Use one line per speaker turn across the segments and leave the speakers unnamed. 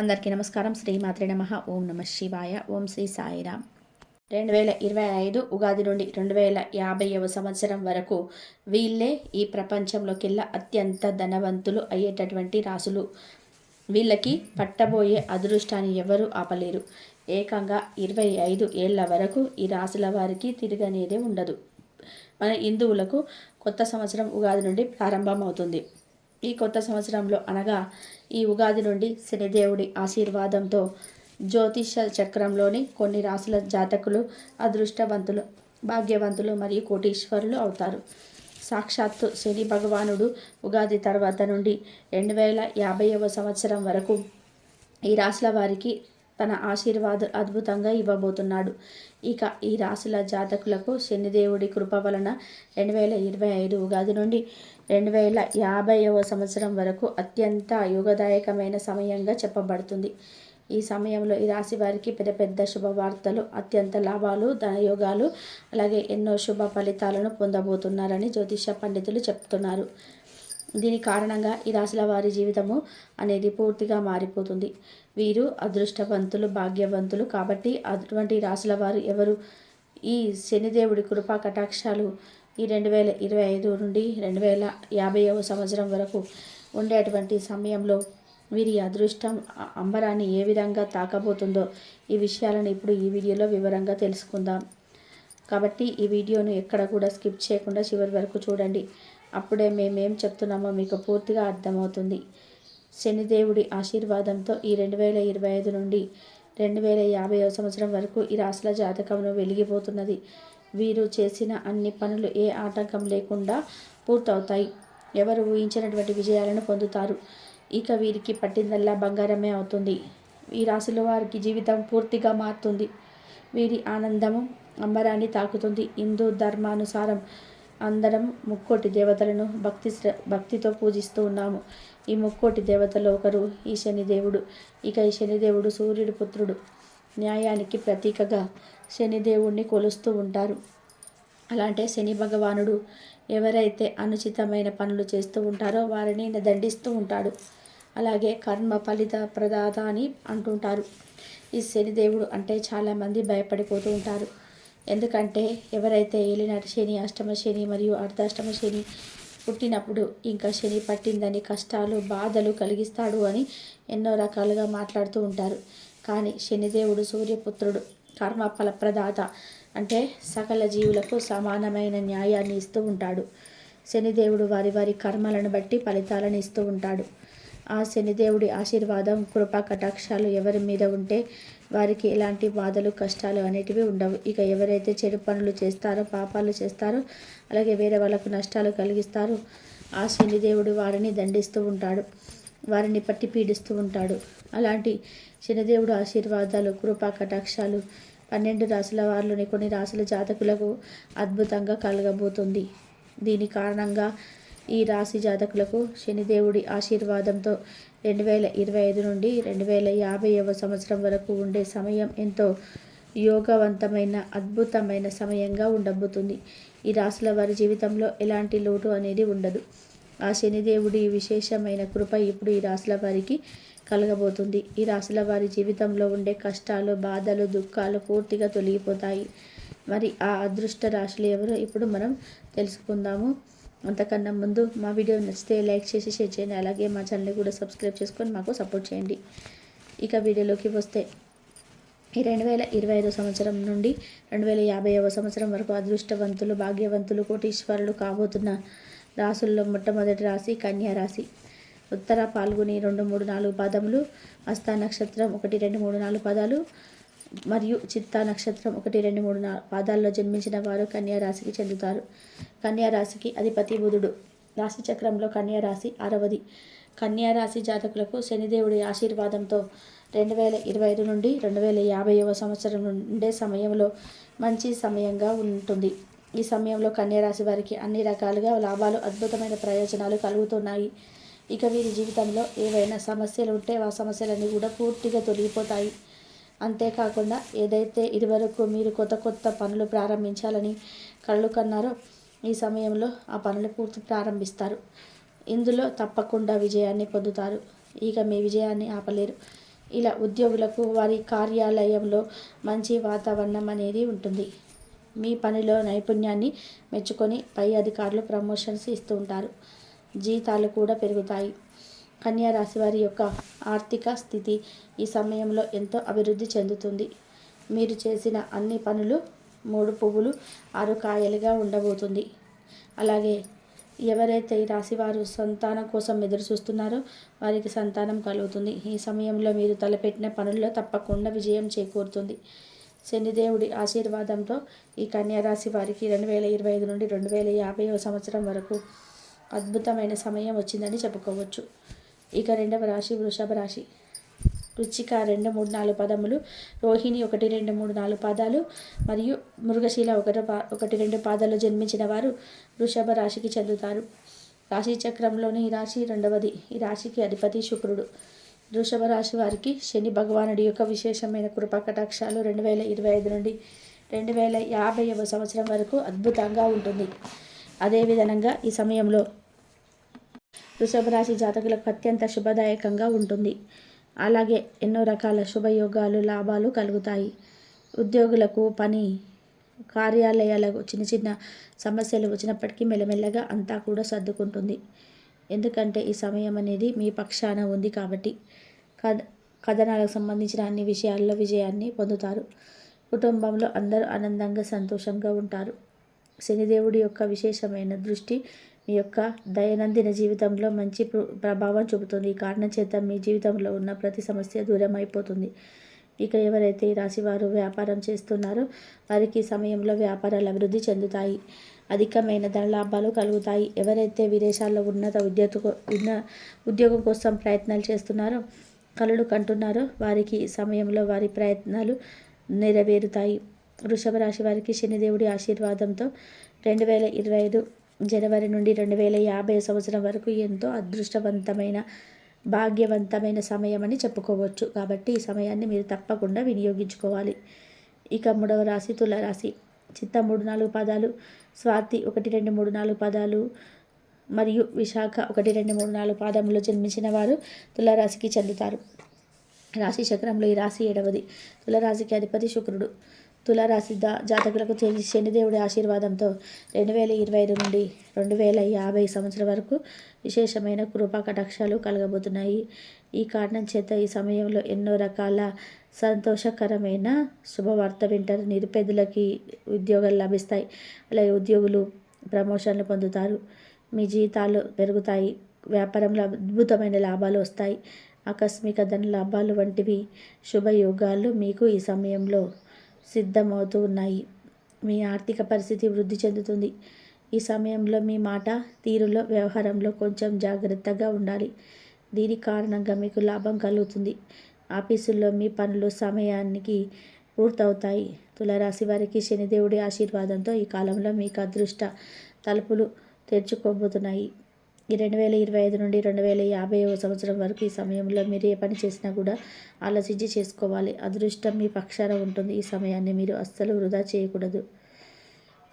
అందరికీ నమస్కారం. శ్రీ నమ. ఓం నమ శివాయ. ఓం శ్రీ సాయిరామ్. రెండు వేల ఇరవై ఐదు ఉగాది నుండి రెండు వేల యాభైవ సంవత్సరం వరకు వీళ్ళే ఈ ప్రపంచంలోకెల్లా అత్యంత ధనవంతులు అయ్యేటటువంటి రాసులు. వీళ్ళకి పట్టబోయే అదృష్టాన్ని ఎవరూ ఆపలేరు. ఏకంగా ఇరవై ఐదు ఏళ్ళ వరకు ఈ రాసుల వారికి తిరగనేదే ఉండదు. మన హిందువులకు కొత్త సంవత్సరం ఉగాది నుండి ప్రారంభమవుతుంది. ఈ కొత్త సంవత్సరంలో అనగా ఈ ఉగాది నుండి శనిదేవుడి ఆశీర్వాదంతో జ్యోతిష చక్రంలోని కొన్ని రాసుల జాతకులు అదృష్టవంతులు భాగ్యవంతులు మరియు కోటీశ్వరులు అవుతారు. సాక్షాత్తు శని భగవానుడు ఉగాది తర్వాత నుండి రెండు వేల యాభైవ సంవత్సరం వరకు ఈ రాశుల వారికి తన ఆశీర్వాద అద్భుతంగా ఇవ్వబోతున్నాడు. ఇక ఈ రాశుల జాతకులకు శనిదేవుడి కృప వలన రెండు వేల ఇరవై ఐదు ఉగాది నుండి రెండు వేల యాభైవ సంవత్సరం వరకు అత్యంత యోగదాయకమైన సమయంగా చెప్పబడుతుంది. ఈ సమయంలో ఈ రాశి వారికి పెద్ద పెద్ద శుభవార్తలు అత్యంత లాభాలు ధనయోగాలు అలాగే ఎన్నో శుభ ఫలితాలను పొందబోతున్నారని జ్యోతిష పండితులు చెప్తున్నారు. దీని కారణంగా ఈ రాశుల వారి జీవితము అనేది పూర్తిగా మారిపోతుంది. వీరు అదృష్టవంతులు భాగ్యవంతులు కాబట్టి అటువంటి రాశుల వారు ఎవరు? ఈ శనిదేవుడి కృపా కటాక్షాలు ఈ రెండు వేల ఇరవై ఐదు నుండి రెండు వేల యాభైవ సంవత్సరం వరకు ఉండేటువంటి సమయంలో వీరి అదృష్టం అంబరాన్ని ఏ విధంగా తాకబోతుందో ఈ విషయాలను ఇప్పుడు ఈ వీడియోలో వివరంగా తెలుసుకుందాం. కాబట్టి ఈ వీడియోను ఎక్కడ కూడా స్కిప్ చేయకుండా చివరి వరకు చూడండి. అప్పుడే మేమేం చెప్తున్నామో మీకు పూర్తిగా అర్థమవుతుంది. శనిదేవుడి ఆశీర్వాదంతో ఈ రెండు వేల ఇరవై ఐదు నుండి రెండు వేల యాభై సంవత్సరం వరకు ఈ రాశుల జాతకంలో వెలిగిపోతున్నది. వీరు చేసిన అన్ని పనులు ఏ ఆటంకం లేకుండా పూర్తవుతాయి. ఎవరు ఊహించినటువంటి విజయాలను పొందుతారు. ఇక వీరికి పట్టిందల్లా బంగారమే అవుతుంది. ఈ రాశిలో వారికి జీవితం పూర్తిగా మారుతుంది. వీరి ఆనందము అంబరాన్ని తాకుతుంది. హిందూ ధర్మానుసారం అందరం ముక్కోటి దేవతలను భక్తి భక్తితో పూజిస్తూ ఉన్నాము. ఈ ముక్కోటి దేవతలో ఒకరు ఈ శనిదేవుడు ఇక ఈ శనిదేవుడు సూర్యుడు పుత్రుడు. న్యాయానికి ప్రతీకగా శనిదేవుణ్ణి కొలుస్తూ ఉంటారు. అలాంటి శని భగవానుడు ఎవరైతే అనుచితమైన పనులు చేస్తూ ఉంటారో వారిని దండిస్తూ ఉంటాడు. అలాగే కర్మ ఫలిత ప్రదాత అని అంటుంటారు. ఈ శనిదేవుడు అంటే చాలామంది భయపడిపోతూ ఉంటారు. ఎందుకంటే ఎవరైతే ఏలినాటి శని అష్టమ శని మరియు అర్ధాష్టమ శని పుట్టినప్పుడు ఇంకా శని పట్టిందని కష్టాలు బాధలు కలిగిస్తాడు అని ఎన్నో రకాలుగా మాట్లాడుతూ ఉంటారు. కానీ శనిదేవుడు సూర్యపుత్రుడు కర్మ ఫలప్రదాత అంటే సకల జీవులకు సమానమైన న్యాయాన్ని ఇస్తూ ఉంటాడు. శనిదేవుడు వారి వారి కర్మలను బట్టి ఫలితాలను ఇస్తూ ఉంటాడు. ఆ శనిదేవుడి ఆశీర్వాదం కృప కటాక్షాలు ఎవరి మీద ఉంటే వారికి ఎలాంటి బాధలు కష్టాలు అనేటివి ఉండవు. ఇక ఎవరైతే చెడు పనులు చేస్తారో పాపాలు చేస్తారో అలాగే వేరే వాళ్ళకు నష్టాలు కలిగిస్తారో ఆ శనిదేవుడు వారిని దండిస్తూ ఉంటాడు. వారిని పట్టి పీడిస్తూ ఉంటాడు. అలాంటి శనిదేవుడు ఆశీర్వాదాలు కృపా కటాక్షాలు పన్నెండు రాసుల వారిలోని కొన్ని రాసుల జాతకులకు అద్భుతంగా కలగబోతుంది. దీని కారణంగా ఈ రాశి జాతకులకు శనిదేవుడి ఆశీర్వాదంతో రెండు వేల ఇరవై ఐదు నుండి రెండు వేల యాభైవ సంవత్సరం వరకు ఉండే సమయం ఎంతో యోగవంతమైన అద్భుతమైన సమయంగా ఉండబోతుంది. ఈ రాశుల వారి జీవితంలో ఎలాంటి లోటు అనేది ఉండదు. ఆ శనిదేవుడి విశేషమైన కృప ఇప్పుడు ఈ రాశుల వారికి కలగబోతుంది. ఈ రాశుల వారి జీవితంలో ఉండే కష్టాలు బాధలు దుఃఖాలు పూర్తిగా తొలగిపోతాయి. మరి ఆ అదృష్ట రాశులు ఎవరో ఇప్పుడు మనం తెలుసుకుందాము. అంతకన్నా ముందు మా వీడియో నచ్చితే లైక్ చేసి షేర్ చేయండి. అలాగే మా ఛానల్ని కూడా సబ్స్క్రైబ్ చేసుకొని మాకు సపోర్ట్ చేయండి. ఇక వీడియోలోకి వస్తే ఈ రెండు వేల ఇరవై ఐదో సంవత్సరం నుండి రెండు వేల యాభైవ సంవత్సరం వరకు అదృష్టవంతులు భాగ్యవంతులు కోటీశ్వరులు కాబోతున్న రాసుల్లో మొట్టమొదటి రాశి కన్యా రాశి. ఉత్తర పాల్గొని రెండు మూడు నాలుగు పదములు హస్త నక్షత్రం ఒకటి రెండు మూడు నాలుగు పదాలు మరియు చిత్తా నక్షత్రం ఒకటి రెండు మూడు పాదాల్లో జన్మించిన వారు కన్యా రాశికి చెందుతారు. కన్యా రాశికి అధిపతి బుధుడు. రాశి చక్రంలో కన్యా రాశి అరవది కన్యా రాశి జాతకులకు శనిదేవుడి ఆశీర్వాదంతో రెండు వేల ఇరవై ఐదు నుండి రెండు వేల యాభైవ సంవత్సరం ఉండే సమయంలో మంచి సమయంగా ఉంటుంది. ఈ సమయంలో కన్యరాశి వారికి అన్ని రకాలుగా లాభాలు అద్భుతమైన ప్రయోజనాలు కలుగుతున్నాయి. ఇక వీరి జీవితంలో ఏవైనా సమస్యలు ఉంటే ఆ సమస్యలన్నీ కూడా పూర్తిగా తొలగిపోతాయి. అంతేకాకుండా ఏదైతే ఇదివరకు మీరు కొత్త కొత్త పనులు ప్రారంభించాలని కళ్ళు కన్నారో ఈ సమయంలో ఆ పనులు పూర్తి ప్రారంభిస్తారు. ఇందులో తప్పకుండా విజయాన్ని పొందుతారు. ఇక మీ విజయాన్ని ఆపలేరు. ఇలా ఉద్యోగులకు వారి కార్యాలయంలో మంచి వాతావరణం అనేది ఉంటుంది. మీ పనిలో నైపుణ్యాన్ని మెచ్చుకొని పై అధికారులు ప్రమోషన్స్ ఇస్తూ ఉంటారు. జీతాలు కూడా పెరుగుతాయి. కన్యా రాశి వారి యొక్క ఆర్థిక స్థితి ఈ సమయంలో ఎంతో అభివృద్ధి చెందుతుంది. మీరు చేసిన అన్ని పనులు మూడు పువ్వులు ఆరు కాయలుగా ఉండబోతుంది. అలాగే ఎవరైతే ఈ రాశి వారు సంతానం కోసం ఎదురు చూస్తున్నారో వారికి సంతానం కలుగుతుంది. ఈ సమయంలో మీరు తలపెట్టిన పనుల్లో తప్పకుండా విజయం చేకూరుతుంది. శనిదేవుడి ఆశీర్వాదంతో ఈ కన్యారాశి వారికి రెండు వేల ఇరవై ఐదు నుండి రెండు వేల యాభై సంవత్సరం వరకు అద్భుతమైన సమయం వచ్చిందని చెప్పుకోవచ్చు. ఇక రెండవ రాశి వృషభ రాశి. రుచిక రెండు మూడు నాలుగు పదములు రోహిణి ఒకటి రెండు మూడు నాలుగు పాదాలు మరియు మృగశీల ఒకటి పా ఒకటి రెండు పాదాలు జన్మించిన వారు వృషభ రాశికి చెందుతారు. రాశి చక్రంలోని ఈ రాశి రెండవది. ఈ రాశికి అధిపతి శుక్రుడు. వృషభ రాశి వారికి శని భగవానుడి యొక్క విశేషమైన కృపాకటాక్షాలు రెండు వేల ఇరవై ఐదు నుండి రెండు వేల యాభైవ సంవత్సరం వరకు అద్భుతంగా ఉంటుంది. అదేవిధంగా ఈ సమయంలో వృషభ రాశి జాతకులకు అత్యంత శుభదాయకంగా ఉంటుంది. అలాగే ఎన్నో రకాల శుభయోగాలు లాభాలు కలుగుతాయి. ఉద్యోగులకు పని కార్యాలయాలకు చిన్న చిన్న సమస్యలు వచ్చినప్పటికీ మెల్లమెల్లగా అంతా కూడా సర్దుకుంటుంది. ఎందుకంటే ఈ సమయం అనేది మీ పక్షాన ఉంది కాబట్టి కథ కథనాలకు సంబంధించిన అన్ని విషయాల్లో విజయాన్ని పొందుతారు. కుటుంబంలో అందరూ ఆనందంగా సంతోషంగా ఉంటారు. శనిదేవుడి యొక్క విశేషమైన దృష్టి మీ యొక్క దైనందిన జీవితంలో మంచి ప్రభావం చూపుతుంది. ఈ కారణం చేత మీ జీవితంలో ఉన్న ప్రతి సమస్య దూరం అయిపోతుంది ఇక ఎవరైతే ఈ రాశివారు వ్యాపారం చేస్తున్నారో వారికి సమయంలో వ్యాపారాలు అభివృద్ధి చెందుతాయి. అధికమైన ధన లాభాలు కలుగుతాయి. ఎవరైతే విదేశాల్లో ఉన్నత ఉద్యోగ ఉన్న ఉద్యోగం కోసం ప్రయత్నాలు చేస్తున్నారో కలలు కంటున్నారో వారికి సమయంలో వారి ప్రయత్నాలు నెరవేరుతాయి. వృషభ రాశి వారికి శనిదేవుడి ఆశీర్వాదంతో రెండు వేల ఇరవై ఐదు జనవరి నుండి రెండు వేల యాభై సంవత్సరం వరకు ఎంతో అదృష్టవంతమైన భాగ్యవంతమైన సమయం అని చెప్పుకోవచ్చు. కాబట్టి ఈ సమయాన్ని మీరు తప్పకుండా వినియోగించుకోవాలి. ఇక మూడవ రాశి తులరాశి. చిత్త మూడు నాలుగు పదాలు స్వాతి ఒకటి రెండు మూడు నాలుగు పదాలు మరియు విశాఖ ఒకటి రెండు మూడు నాలుగు పాదములు జన్మించిన వారు తులరాశికి చెందుతారు. రాశి చక్రంలో ఈ రాశి ఏడవది. తులరాశికి అధిపతి శుక్రుడు. తులారాశి దా జాతకులకు శనిదేవుడి ఆశీర్వాదంతో రెండు వేల ఇరవై ఐదు నుండి రెండు వేల యాభై సంవత్సరం వరకు విశేషమైన కృపా కటాక్షాలు కలగబోతున్నాయి. ఈ కారణం చేత ఈ సమయంలో ఎన్నో రకాల సంతోషకరమైన శుభవార్త వింటారు. నిరుపేదలకి ఉద్యోగాలు లభిస్తాయి. అలాగే ఉద్యోగులు ప్రమోషన్లు పొందుతారు. మీ జీతాలు పెరుగుతాయి. వ్యాపారంలో అద్భుతమైన లాభాలు వస్తాయి. ఆకస్మిక ధన లాభాలు వంటివి శుభయోగాలు మీకు ఈ సమయంలో సిద్ధమవుతూ ఉన్నాయి. మీ ఆర్థిక పరిస్థితి వృద్ధి చెందుతుంది. ఈ సమయంలో మీ మాట తీరులో వ్యవహారంలో కొంచెం జాగ్రత్తగా ఉండాలి. దీని కారణంగా మీకు లాభం కలుగుతుంది. ఆఫీసుల్లో మీ పనులు సమయానికి పూర్తవుతాయి. తులరాశి వారికి శనిదేవుడి ఆశీర్వాదంతో ఈ కాలంలో మీకు అదృష్ట తలుపులు తెరుచుకోబోతున్నాయి. రెండు వేల ఇరవై ఐదు నుండి రెండు వేల యాభై సంవత్సరం వరకు ఈ సమయంలో మీరు ఏ పని చేసినా కూడా ఆలోచించి చేసుకోవాలి. అదృష్టం మీ పక్షాన ఉంటుంది. ఈ సమయాన్ని మీరు అస్సలు వృధా చేయకూడదు.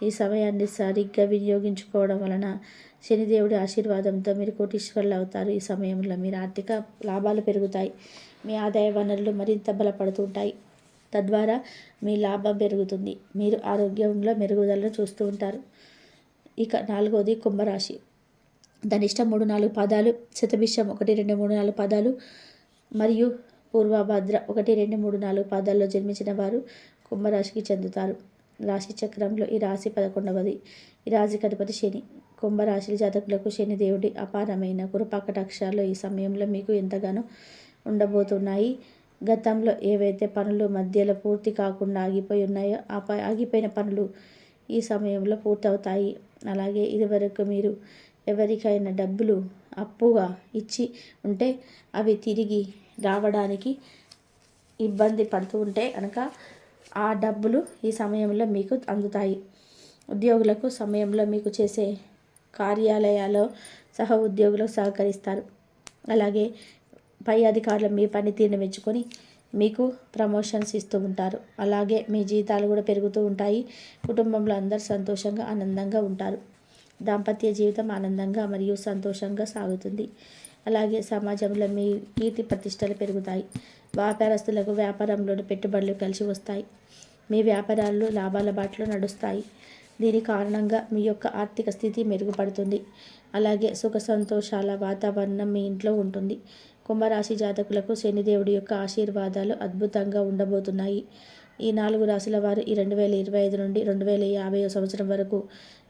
ఈ సమయాన్ని సరిగ్గా వినియోగించుకోవడం వలన శనిదేవుడి ఆశీర్వాదంతో మీరు కోటీశ్వరులు అవుతారు. ఈ సమయంలో మీరు ఆర్థిక లాభాలు పెరుగుతాయి. మీ ఆదాయ వనరులు మరింత బలపడుతుంటాయి. తద్వారా మీ లాభం పెరుగుతుంది. మీరు ఆరోగ్యంలో మెరుగుదలను చూస్తూ ఉంటారు. ఇక నాలుగోది కుంభరాశి. ధనిష్ట మూడు నాలుగు పదాలు శతభిషం ఒకటి రెండు మూడు నాలుగు పదాలు మరియు పూర్వభద్ర ఒకటి రెండు మూడు నాలుగు పాదాల్లో జన్మించిన వారు కుంభరాశికి చెందుతారు. రాశి చక్రంలో ఈ రాశి పదకొండవది. ఈ రాశి అధిపతి శని. కుంభరాశి జాతకులకు శని దేవుడి అపారమైన కురపాకటాక్షాలు ఈ సమయంలో మీకు ఎంతగానో ఉండబోతున్నాయి. గతంలో ఏవైతే పనులు మధ్యలో పూర్తి కాకుండా ఆగిపోయి ఉన్నాయో ఆ ఆగిపోయిన పనులు ఈ సమయంలో పూర్తవుతాయి. అలాగే ఇదివరకు మీరు ఎవరికైనా డబ్బులు అప్పుగా ఇచ్చి ఉంటే అవి తిరిగి రావడానికి ఇబ్బంది పడుతూ ఉంటే కనుక ఆ డబ్బులు ఈ సమయంలో మీకు అందుతాయి. ఉద్యోగులకు సమయంలో మీకు చేసే కార్యాలయాల్లో సహ ఉద్యోగులు సహకరిస్తారు. అలాగే పై అధికారులు మీ పనితీరుని మెచ్చుకొని మీకు ప్రమోషన్స్ ఇస్తూ ఉంటారు. అలాగే మీ జీతాలు కూడా పెరుగుతూ ఉంటాయి. కుటుంబంలో అందరు సంతోషంగా ఆనందంగా ఉంటారు. దాంపత్య జీవితం ఆనందంగా మరియు సంతోషంగా సాగుతుంది. అలాగే సమాజంలో మీ కీర్తి ప్రతిష్టలు పెరుగుతాయి. వ్యాపారస్తులకు వ్యాపారంలోని పెట్టుబడులు కలిసి వస్తాయి. మీ వ్యాపారాలు లాభాల బాటలో నడుస్తాయి. దీని కారణంగా మీ యొక్క ఆర్థిక స్థితి మెరుగుపడుతుంది. అలాగే సుఖ సంతోషాల వాతావరణం మీ ఇంట్లో ఉంటుంది. కుంభరాశి జాతకులకు శనిదేవుడి యొక్క ఆశీర్వాదాలు అద్భుతంగా ఉండబోతున్నాయి. ఈ నాలుగు రాశుల వారు ఈ రెండు వేల ఇరవై ఐదు నుండి రెండు వేల యాభై సంవత్సరం వరకు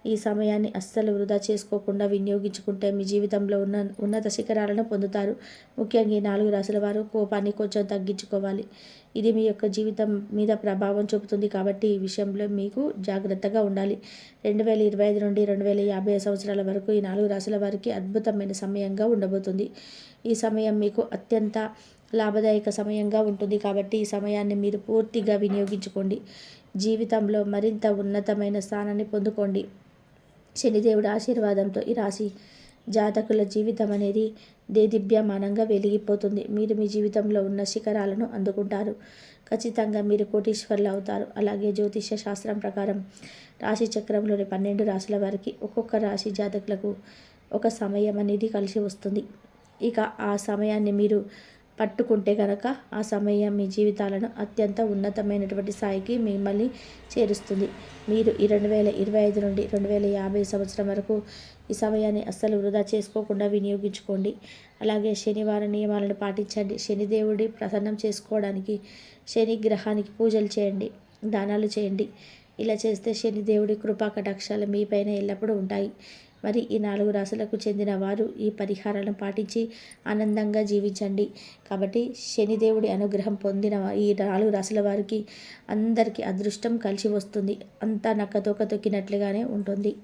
ఈ సమయాన్ని అస్సలు వృధా చేసుకోకుండా వినియోగించుకుంటే మీ జీవితంలో ఉన్న ఉన్నత శిఖరాలను పొందుతారు. ముఖ్యంగా ఈ నాలుగు రాశుల వారు కోపాన్ని కొంచెం తగ్గించుకోవాలి. ఇది మీ యొక్క జీవితం మీద ప్రభావం చూపుతుంది కాబట్టి ఈ విషయంలో మీకు జాగ్రత్తగా ఉండాలి. రెండు వేల ఇరవై ఐదు నుండి రెండు వేల యాభై సంవత్సరాల వరకు ఈ నాలుగు రాశుల వారికి అద్భుతమైన సమయంగా ఉండబోతుంది. ఈ సమయం మీకు అత్యంత లాభదాయక సమయంగా ఉంటుంది కాబట్టి ఈ సమయాన్ని మీరు పూర్తిగా వినియోగించుకోండి. జీవితంలో మరింత ఉన్నతమైన స్థానాన్ని పొందుకోండి. శనిదేవుడి ఆశీర్వాదంతో ఈ రాశి జాతకుల జీవితం అనేది దేదిభ్యమానంగా వెలిగిపోతుంది. మీరు మీ జీవితంలో ఉన్న శిఖరాలను అందుకుంటారు. ఖచ్చితంగా మీరు కోటీశ్వర్లు అవుతారు. అలాగే జ్యోతిష్య శాస్త్రం ప్రకారం రాశి చక్రంలోని పన్నెండు రాశుల వారికి ఒక్కొక్క రాశి జాతకులకు ఒక సమయం అనేది కలిసి వస్తుంది. ఇక ఆ సమయాన్ని మీరు పట్టుకుంటే కనుక ఆ సమయం మీ జీవితాలను అత్యంత ఉన్నతమైనటువంటి స్థాయికి మిమ్మల్ని చేరుస్తుంది. మీరు ఈ రెండు వేల ఇరవై ఐదు నుండి రెండు వేల యాభై సంవత్సరం వరకు ఈ సమయాన్ని అస్సలు వృధా చేసుకోకుండా వినియోగించుకోండి. అలాగే శనివారం నియమాలను పాటించండి. శనిదేవుడి ప్రసన్నం చేసుకోవడానికి శని గ్రహానికి పూజలు చేయండి దానాలు చేయండి. ఇలా చేస్తే శనిదేవుడి కృపా కటాక్షాలు మీపైన ఎల్లప్పుడూ ఉంటాయి. మరి ఈ నాలుగు రాశులకు చెందిన వారు ఈ పరిహారాలను పాటించి ఆనందంగా జీవించండి. కాబట్టి శనిదేవుడి అనుగ్రహం పొందిన ఈ నాలుగు రాశుల వారికి అందరికీ అదృష్టం కలిసి వస్తుంది. అంతా నక్కతోక తొక్కినట్లుగానే ఉంటుంది.